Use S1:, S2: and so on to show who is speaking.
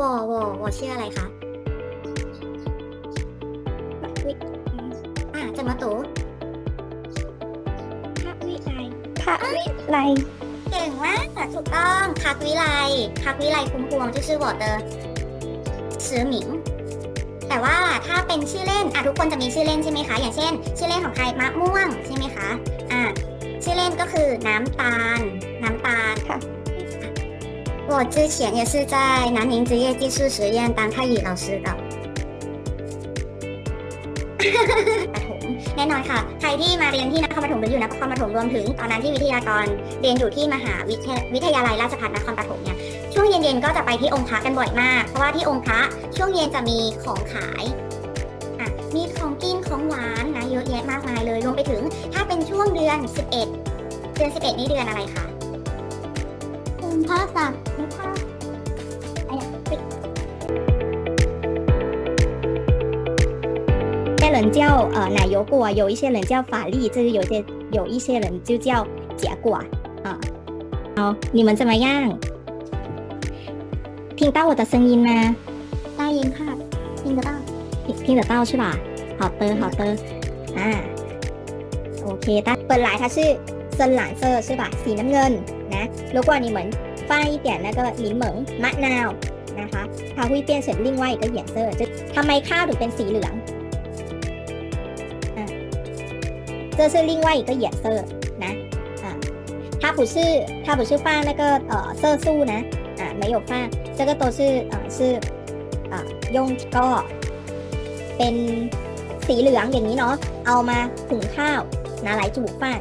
S1: วอวอวอชื่ออะไรคะวิอ่าจันมาตู
S2: คักวิไลพระวิไล
S1: เก่งมากถูกต้องคักวิไลคักวิไลคุ้มพวงที่ชื่อวอเตอร์เสือหมิง แต่ว่าถ้าเป็นชื่อเล่นอะทุกคนจะมีชื่อเล่นใช่ไหมคะ อย่างเช่น ชื่อเล่นของใครมะม่วงใช่ไหมคะ อ่าชื่อเล่นก็คือน้ำตาล น้ำตาลค่ะ 我之前也是在南宁职业技术实验当泰语老师的 ปฐมแน่นอนค่ะ ใครที่มาเรียนที่นครปฐมหรืออยู่นครปฐมรวมถึงตอนนั้นที่วิทยากรเรียนอยู่ที่มหาวิทยาวิทยาลัยราชภัฏนครปฐมเนี่ยช่วงเย็นๆก็จะไปที่องค์พระกันบ่อยมาก เพราะว่าที่องค์พระช่วงเย็นจะมีของขายอ่ะมีของกินของหวานนะเยอะแยะมากมายเลยรวมไปถึงถ้าเป็นช่วงเดือน 11 เดือน 11 นี่เดือนอะไรคะ คุณพระศักดิ์ ไม่ท
S3: ราบ
S2: 有些人叫呃奶油果，有一些人叫法力，就是有些有一些人就叫结果啊。好，你们怎么样？听到我的声音吗？
S3: ได้ยินค่ะยินกระต้า
S2: 听听得到是吧？好的，好的。啊，OK，但本来它是深蓝色是吧？สีน้ำเงิน นะโลโก้อันี่เหมือนฝ้ายเปลี่ยนแล้วก็หลีเหมิงมะนาวนะคะถ้าหุยเปลี่ยนเสร็จลิ่งไว้ก็เหยียนเซอร์จะทำไมข้าวถึงเป็นสีเหลืองเจอซื่อลิ่งไว้ก็เหยียดเซอร์นะอ่าถ้าผู้ชื่อถ้าผู้ชื่อฟ้าแล้วก็เออเซอร์สู้นะอ่าไม่หยกฟ้าเจ้าก็ตัวชื่อเออชื่ออ่ายงก็เป็นสีเหลืองอย่างนี้เนาะเอามาหุงข้าวนะไหลจูบฟ้า